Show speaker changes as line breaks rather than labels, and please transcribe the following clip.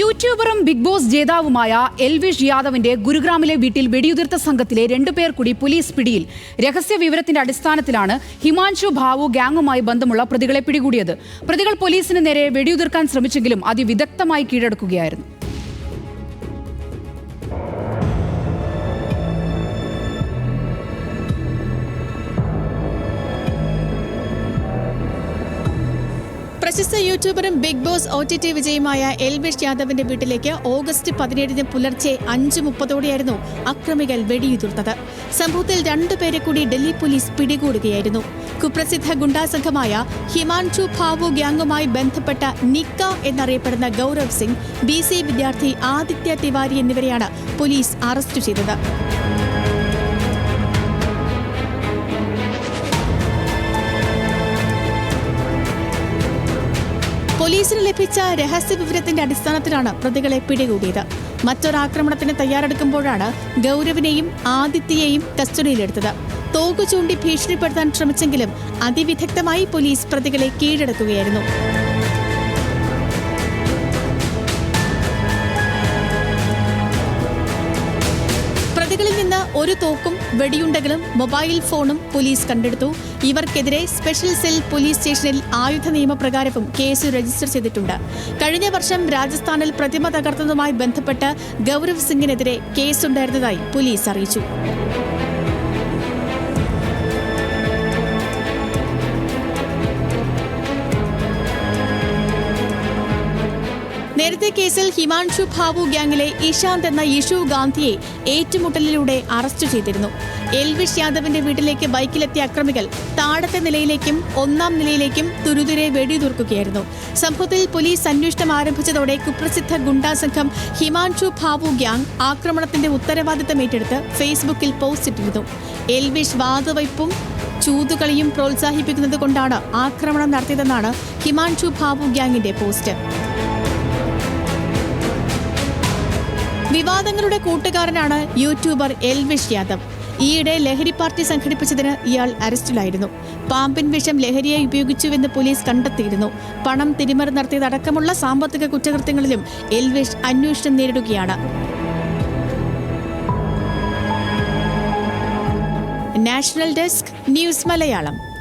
യൂട്യൂബറും big Boss ജേതാവുമായ എൽവിഷ് യാദവിന്റെ ഗുരുഗ്രാമിലെ വീട്ടിൽ വെടിയുതിർത്ത സംഘത്തിലെ രണ്ടുപേർ കൂടി പോലീസ് പിടിയിൽ. രഹസ്യ വിവരത്തിന്റെ അടിസ്ഥാനത്തിലാണ് ഹിമാൻഷു ഭാവു ഗാങ്ങുമായി ബന്ധമുള്ള പ്രതികളെ പിടികൂടിയത്. പ്രതികൾ പോലീസിന് നേരെ വെടിയുതിർക്കാൻ ശ്രമിച്ചെങ്കിലും അതിവിദഗ്ധമായി കീഴടക്കുകയായിരുന്നു.
പ്രശസ്ത യൂട്യൂബറും big boss O T T വിജയുമായ Elvish യാദവിന്റെ വീട്ടിലേക്ക് ഓഗസ്റ്റ് പതിനേഴിന് പുലർച്ചെ അഞ്ച് മുപ്പതോടെയായിരുന്നു അക്രമികൾ വെടിയുതിർത്തത്. സംഭവത്തിൽ രണ്ടുപേരെ കൂടി ഡൽഹി പോലീസ് പിടികൂടുകയായിരുന്നു. കുപ്രസിദ്ധ ഗുണ്ടാസംഘമായ ഹിമാൻഷു ഭാവു ഗ്യാങ്ങുമായി ബന്ധപ്പെട്ട നിക്ക എന്നറിയപ്പെടുന്ന ഗൗരവ് സിംഗ് ബി സി വിദ്യാർത്ഥി ആദിത്യ തിവാരി എന്നിവരെയാണ് പോലീസ് അറസ്റ്റ് ചെയ്തത്. പോലീസിന് ലഭിച്ച രഹസ്യ വിവരത്തിന്റെ അടിസ്ഥാനത്തിലാണ് പ്രതികളെ പിടികൂടിയത്. മറ്റൊരാക്രമണത്തിന് തയ്യാറെടുക്കുമ്പോഴാണ് ഗൗരവിനെയും ആദിത്യയെയും കസ്റ്റഡിയിലെടുത്തത്. തോക്ക് ചൂണ്ടി ഭീഷണിപ്പെടുത്താൻ ശ്രമിച്ചെങ്കിലും അതിവിദഗ്ധമായി പോലീസ് പ്രതികളെ കീഴടക്കുകയായിരുന്നു. പ്രതികളിൽ നിന്ന് ഒരു തോക്കും വെടിയുണ്ടകളും മൊബൈൽ ഫോണും പോലീസ് കണ്ടെടുത്തു. ഇവർക്കെതിരെ സ്പെഷ്യൽ സെൽ പോലീസ് സ്റ്റേഷനിൽ ആയുധ നിയമപ്രകാരവും കേസ് രജിസ്റ്റർ ചെയ്തിട്ടുണ്ട്. കഴിഞ്ഞ വർഷം രാജസ്ഥാനിൽ പ്രതിമ തകർത്തതുമായി ബന്ധപ്പെട്ട് ഗൗരവ് സിംഗിനെതിരെ കേസുണ്ടായിരുന്നതായി പോലീസ് അറിയിച്ചു. നേരത്തെ കേസിൽ ഹിമാൻഷു ഭാവു ഗ്യാങ്ങിലെ ഇഷാന്ത് എന്ന യിഷു ഗാന്ധിയെ ഏറ്റുമുട്ടലിലൂടെ അറസ്റ്റ് ചെയ്തിരുന്നു. എൽവിഷ് യാദവിന്റെ വീട്ടിലേക്ക് ബൈക്കിലെത്തിയ അക്രമികൾ താഴത്തെ നിലയിലേക്കും ഒന്നാം നിലയിലേക്കും തുരുതുരെ വെടിയുതിർക്കുകയായിരുന്നു. സംഭവത്തിൽ പോലീസ് അന്വേഷണം ആരംഭിച്ചതോടെ കുപ്രസിദ്ധ ഗുണ്ടാ സംഘം ഹിമാൻഷു ഭാവു ഗ്യാങ് ആക്രമണത്തിന്റെ ഉത്തരവാദിത്തം ഏറ്റെടുത്ത് ഫേസ്ബുക്കിൽ പോസ്റ്റ് ഇട്ടിരുന്നു. എൽവിഷ് വാതുവയ്പും ചൂതുകളിയും പ്രോത്സാഹിപ്പിക്കുന്നത് കൊണ്ടാണ് ആക്രമണം നടത്തിയതെന്നാണ് ഹിമാൻഷു ഭാവു ഗ്യാങ്ങിന്റെ പോസ്റ്റ്. വിവാദങ്ങളുടെ കൂട്ടുകാരനാണ് യൂട്യൂബർ എൽവിഷ് യാദവ്. ഈയിടെ ലഹരി പാർട്ടി സംഘടിപ്പിച്ചതിന് ഇയാൾ അറസ്റ്റിലായിരുന്നു. പാമ്പിൻ വിഷം ലഹരിയായി ഉപയോഗിച്ചുവെന്ന് പോലീസ് കണ്ടെത്തിയിരുന്നു. പണം തിരിമറി നടത്തിയതടക്കമുള്ള സാമ്പത്തിക കുറ്റകൃത്യങ്ങളിലും എൽവിഷ് അന്വേഷണം നേരിടുകയാണ്. National desk news Malayalam.